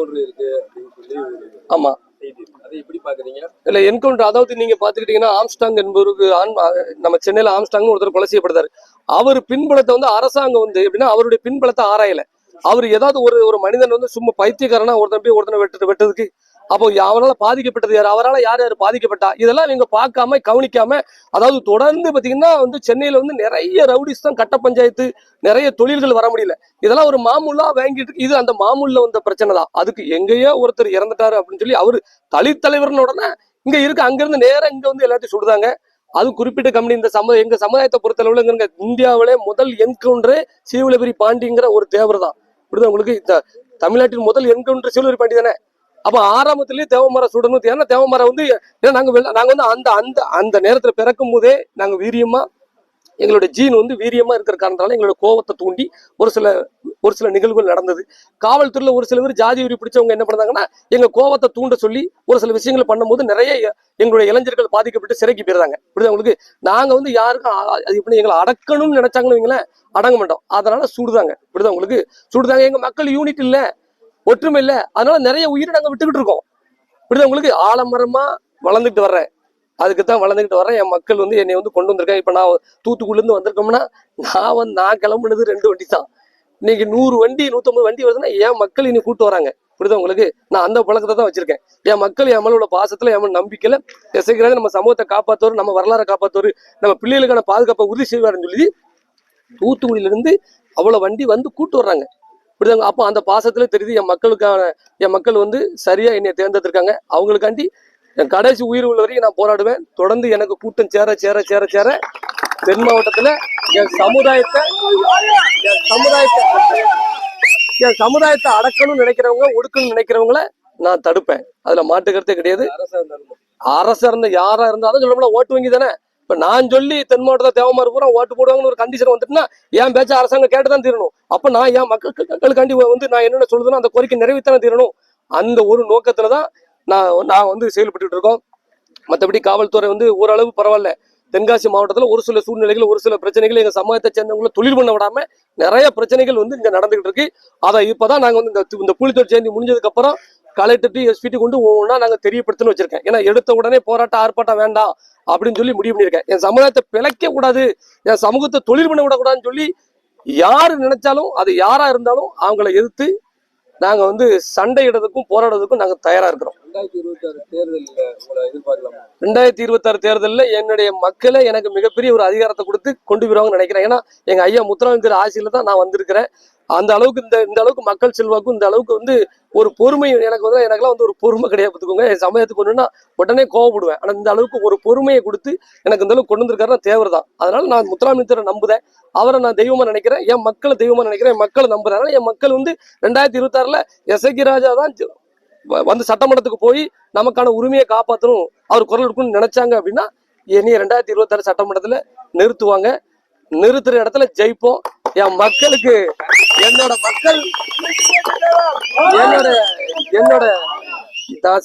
Encounter இருக்கு அப்படின்னு சொல்லி ஒரு ஆமா. இல்ல என்கவுண்டர் அதாவது நீங்க பாத்துக்கிட்டீங்கன்னா ஆம்ஸ்டாங் என்பவருக்கு நம்ம சென்னையில ஆம்ஸ்டாங் ஒருத்தர் கொலை செய்யப்படுறாரு. அவர் பின்பலத்தை வந்து அரசாங்கம் வந்து எப்படின்னா அவருடைய பின்பலத்தை ஆராயல. அவர் ஏதாவது ஒரு ஒரு மனிதன் வந்து சும்மா பைத்தியக்காரனா ஒருத்தன் போய் ஒருத்தனை வெட்டு வெட்டதுக்கு அப்போ அவரால பாதிக்கப்பட்டது யார்? அவரால யார் யார் பாதிக்கப்பட்டா? இதெல்லாம் இவங்க பார்க்காம கவனிக்காம அதாவது தொடர்ந்து பாத்தீங்கன்னா வந்து சென்னையில வந்து நிறைய ரவுடிஸ் தான் கட்ட பஞ்சாயத்து நிறைய தொழில்கள் வர முடியல. இதெல்லாம் ஒரு மாமூலா வாங்கிட்டு இது அந்த மாமூல்ல வந்த பிரச்சனை தான். அதுக்கு எங்கேயோ ஒருத்தர் இறந்துட்டாரு அப்படின்னு சொல்லி அவர் தலித் தலைவர்னு உடனே இங்க இருக்கு. அங்கிருந்து நேரம் இங்க வந்து எல்லாத்தையும் சுடுதாங்க அது குறிப்பிட்ட கம்பெனி இந்த சமுதாய எங்க சமுதாயத்தை பொறுத்தளவுல இங்க இந்தியாவிலே முதல் என்கவுண்டரே சீவலபுரி பாண்டிங்கிற ஒரு தேவர் தான் இப்படிதான் உங்களுக்கு இந்த தமிழ்நாட்டின் முதல் என்கவுண்டர் சீவலபுரி பாண்டி தானே? அப்ப ஆரம்பத்திலேயே தேவமரம் சுடணும். ஏன்னா தேவமரம் வந்து ஏன்னா நாங்க நாங்கள் நாங்க வந்து அந்த அந்த அந்த நேரத்துல பிறக்கும் போதே நாங்க வீரியமா எங்களுடைய ஜீன் வந்து வீரியமா இருக்கிற காரணத்தால எங்களோட கோவத்தை தூண்டி ஒரு சில ஒரு சில நிகழ்வுகள் நடந்தது. காவல்துறையில ஒரு சில பேர் ஜாதி உரி பிடிச்சவங்க என்ன பண்ணாங்கன்னா எங்க கோவத்தை தூண்ட சொல்லி ஒரு சில விஷயங்களை பண்ணும்போது நிறைய எங்களுடைய இளைஞர்கள் பாதிக்கப்பட்டு சிறைக்கு போயிருந்தாங்க இப்படி உங்களுக்கு? நாங்க வந்து யாருக்கும் அது எங்களை அடக்கணும்னு நினைச்சாங்கன்னு வைங்களேன் அடங்க மாட்டோம். அதனால சுடுதாங்க. இப்படிதான் உங்களுக்கு? சுடுதாங்க. எங்க மக்கள் யூனிட் இல்ல. ஒற்றுமை இல்லை அதனால நிறைய உயிரை நாங்கள் விட்டுக்கிட்டு இருக்கோம். இப்படிதான் உங்களுக்கு ஆலமரமா வளர்ந்துட்டு வர்றேன். அதுக்கு தான் வளர்ந்துக்கிட்டு வரேன் என் மக்கள் வந்து என்னை வந்து கொண்டு வந்திருக்காங்க. இப்போ நான் தூத்துக்குடில இருந்து வந்திருக்கோம்னா நான் வந்து நான் கிளம்புனது ரெண்டு வண்டி தான் இன்னைக்கு நூறு வண்டி நூற்றம்பது வண்டி வருதுன்னா என் மக்கள் இனி கூட்டு வராங்க. இப்படிதான் உங்களுக்கு நான் அந்த பழக்கத்தை தான் வச்சிருக்கேன். என் மக்கள் என் மேல உள்ள பாசத்துல என் மேல நம்பிக்கையில எசைக்கிறது நம்ம சமூகத்தை காப்பாத்துவார் நம்ம வரலாறை காப்பாத்துவார். நம்ம பிள்ளைகளுக்கான பாதுகாப்பை உறுதி செய்வாருன்னு சொல்லி தூத்துக்குடியில இருந்து அவ்வளவு வண்டி வந்து கூட்டு வர்றாங்க. இப்படிதாங்க அப்போ அந்த பாசத்துல தெரியுது என் மக்களுக்கான என் மக்கள் வந்து சரியா என்னை தேர்ந்தெடுத்திருக்காங்க. அவங்களுக்காண்டி என் கடைசி உயிர் உள்ள வரைக்கும் நான் போராடுவேன். தொடர்ந்து எனக்கு கூட்டம் சேர சேர சேர சேர தென் மாவட்டத்துல என் சமுதாயத்தை என் சமுதாயத்தை என் சமுதாயத்தை அடக்கணும்னு நினைக்கிறவங்க ஒடுக்கணும்னு நினைக்கிறவங்கள நான் தடுப்பேன். அதுல மாட்டு கருத்தே கிடையாது. அரசா இருந்தாலும் யாரா இருந்தாலும் சொல்லப்போனா ஓட்டு வங்கி தானே. இப்ப நான் சொல்லி தென் மாவட்டத்தை தேவமாறு பூரா ஓட்டு போடுவாங்கன்னு ஒரு கண்டிஷன் வந்துட்டுனா என் பேச்ச அரசாங்கம் கேட்டுதான் தீரணும். அப்ப நான் என் மக்களுக்கு மக்களுக்காண்டி வந்து நான் என்னென்ன சொல்லுதுன்னா அந்த கோரிக்கை நிறைவேற்றானே தீரணும். அந்த ஒரு நோக்கத்துல தான் நான் நான் வந்து செயல்பட்டு இருக்கோம். மற்றபடி காவல்துறை வந்து ஓரளவு பரவாயில்ல. தென்காசி மாவட்டத்துல ஒரு சில சூழ்நிலைகள் ஒரு சில பிரச்சனைகள் எங்க சமூகத்தை சேர்ந்தவங்களை தொழில் பண்ண விடாம நிறைய பிரச்சனைகள் வந்து இங்க நடந்துகிட்டு இருக்கு. அதை இப்பதான் நாங்க வந்து இந்த இந்த புலித்தொழில் சேர்ந்து முடிஞ்சதுக்கு அப்புறம் கலெக்டர்ட்டு எஸ்பிடி கொண்டு ஒவ்வொன்றா நாங்க தெரியப்படுத்தணும்னு வச்சிருக்கேன். ஏன்னா எடுத்த உடனே போராட்டம் ஆர்ப்பாட்டம் வேண்டாம் அப்படின்னு சொல்லி முடிவு பண்ணியிருக்கேன். என் சமுதாயத்தை பிழைக்க கூடாது என் சமூகத்தை தொழில் பண்ண விடக்கூடாதுன்னு சொல்லி யாரு நினைச்சாலும் அது யாரா இருந்தாலும் அவங்கள எதிர்த்து நாங்க வந்து சண்டையிடுறதுக்கும் போராடுறதுக்கும் நாங்க தயாரா இருக்கிறோம். ரெண்டாயிரத்தி இருபத்தி ஆறு தேர்தலில் உங்களை எதிர்பார்க்கலாமா? ரெண்டாயிரத்தி இருபத்தாறு தேர்தலில் என்னுடைய மக்களை எனக்கு மிகப்பெரிய ஒரு அதிகாரத்தை கொடுத்து கொண்டு போயிருவாங்கன்னு நினைக்கிறேன். ஏன்னா எங்க ஐயா முத்துராமலிங்கர் ஆட்சியில தான் நான் வந்திருக்கிறேன். அந்த அளவுக்கு இந்த இந்த அளவுக்கு மக்கள் செல்வாக்கும் இந்த அளவுக்கு வந்து ஒரு பொறுமை எனக்கு வந்து எனக்குலாம் வந்து ஒரு பொறுமை கிடையாது பார்த்துக்கோங்க. என் சமயத்துக்கு ஒன்றுன்னா உடனே கோவப்படுவேன். ஆனால் இந்த அளவுக்கு ஒரு பொறுமையை கொடுத்து எனக்கு இந்த அளவுக்கு கொண்டு வந்திருக்காருன்னா தேவர் தான் அதனால நான் முத்துராமலிங்கரை நம்புதேன். அவரை நான் தெய்வமா நினைக்கிறேன். என் மக்களை தெய்வமா நினைக்கிறேன். என் மக்களை நம்புறேன். அதனால என் மக்கள் வந்து ரெண்டாயிரத்தி இருபத்தாறுல எசகி ராஜா தான் வந்து சட்டமன்றத்துக்கு போய் நமக்கான உரிமையை காப்பாற்றணும் அவர் குரல் எடுக்கணும்னு நினைச்சாங்க அப்படின்னா இனி ரெண்டாயிரத்தி இருபத்தாறு சட்டமன்றத்துல நிறுத்துவாங்க. நிறுத்துற இடத்துல ஜெயிப்போம். என் மக்களுக்கு என்னோட மக்கள் என்னோட என்னோட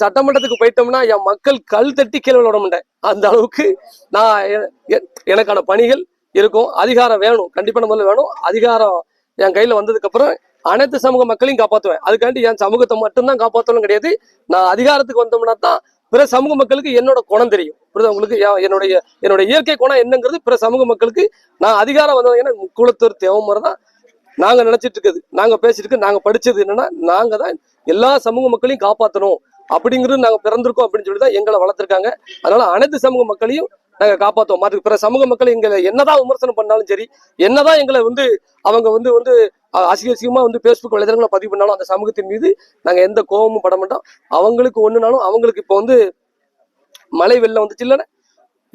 சட்டமன்றத்துக்கு போயிட்டோம்னா என் மக்கள் கல் தட்டி கீழே விட மாட்டேன். அந்த அளவுக்கு நான் எனக்கான பணிகள் இருக்கும். அதிகாரம் வேணும். கண்டிப்பா முதல்ல வேணும். அதிகாரம் என் கையில வந்ததுக்கு அப்புறம் அனைத்து சமூக மக்களையும் காப்பாத்துவேன். அதுக்காண்டி என் சமூகத்தை மட்டும்தான் காப்பாற்றணும் கிடையாது. நான் அதிகாரத்துக்கு வந்தோம்னா தான் பிற சமூக மக்களுக்கு என்னோட குணம் தெரியும். புரியுதா உங்களுக்கு? என்னுடைய என்னோட இயற்கை குணம் என்னங்கிறது பிற சமூக மக்களுக்கு நான் அதிகாரம் வந்ததுன்னா குளத்தூர் தேவமரை தான் நாங்க நினைச்சிட்டு இருக்குது. நாங்க பேசிட்டு இருக்கு நாங்க படிச்சது என்னன்னா நாங்க தான் எல்லா சமூக மக்களையும் காப்பாத்தணும் அப்படிங்கிறது நாங்க பிறந்திருக்கோம் அப்படின்னு சொல்லி தான் எங்களை வளர்த்துருக்காங்க. அதனால அனைத்து சமூக மக்களையும் நாங்க காப்பாற்றுவோம் மற்ற பிற சமூக மக்கள் எங்களை என்னதான் விமர்சனம் பண்ணாலும் சரி என்னதான் எங்களை வந்து அவங்க வந்து வந்து அஹ், அசிங்க அசிங்கமா வந்து பேஸ்புக் வலைதளங்களை பதிவு பண்ணாலும் அந்த சமூகத்தின் மீது நாங்க எந்த கோபமும் பட மாட்டோம். அவங்களுக்கு ஒண்ணுனாலும் அவங்களுக்கு இப்போ வந்து மழை வெள்ளம் வந்துச்சு இல்லைன்னா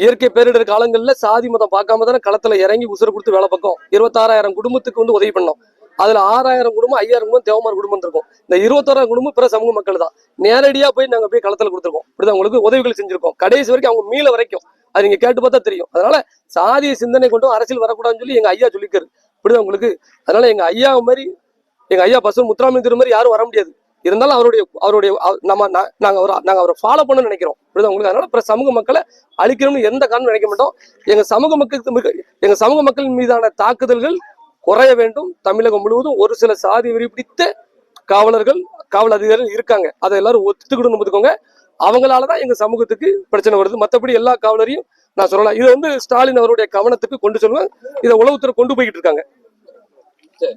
இயற்கை பேரிடர் காலங்கள்ல சாதி மதம் பார்க்காம தானே களத்துல இறங்கி உசுறு கொடுத்து வேலை பக்கம் இருபத்தாறாயிரம் குடும்பத்துக்கு வந்து உதவி பண்ணோம். அதுல ஆறாயிரம் குடும்பம் ஐயாயிரம் குடும்பம் தேவமார் குடும்பம் இருக்கும் இந்த இருபத்தோராயிரம் குடும்பம் பிற சமூக மக்கள் தான் நேரடியா போய் நாங்க போய் களத்துல கொடுத்துருக்கோம். இப்படிதான் உங்களுக்கு உதவிகள் செஞ்சிருக்கோம். கடைசி வரைக்கும் அவங்க மீள வரைக்கும். அது நீங்க கேட்டு பார்த்தா தெரியும். அதனால சாதிய சிந்தனை கொண்டும் அரசியல் வரக்கூடாதுன்னு சொல்லி எங்க ஐயா சொல்லிக்காரு இப்படிதான் உங்களுக்கு அதனால எங்க ஐயா மாதிரி எங்க ஐயா பசு முத்துராமலிங்கர் மாதிரி யாரும் வர முடியாது. இருந்தாலும் அவருடைய அவருடைய நம்ம நாங்கள் நாங்க அவரை நாங்க அவரை ஃபாலோ பண்ணணும்னு நினைக்கிறோம். உங்களுக்கு? அதனால பிற சமூக மக்களை அழிக்கணும்னு எந்த காரணம் நினைக்க மாட்டோம். எங்க சமூக மக்களுக்கு மிக- எங்க சமூக மக்கள் மீதான தாக்குதல்கள் குறைய வேண்டும். தமிழகம் முழுவதும் ஒரு சில சாதி வெறிபிடித்த காவலர்கள் காவல் அதிகாரிகள் இருக்காங்க. அதை எல்லாரும் ஒத்துக்கிடணும் பார்த்துக்கோங்க அவங்களாலதான் எங்க சமூகத்துக்கு பிரச்சனை வருது. மத்தபடி எல்லா காவலரையும் நான் சொல்லலாம். இதை வந்து ஸ்டாலின் அவருடைய கவனத்துக்கு கொண்டு சொல்லுவேன் இதை உளவுத்துறை கொண்டு போய்கிட்டு இருக்காங்க. சரி.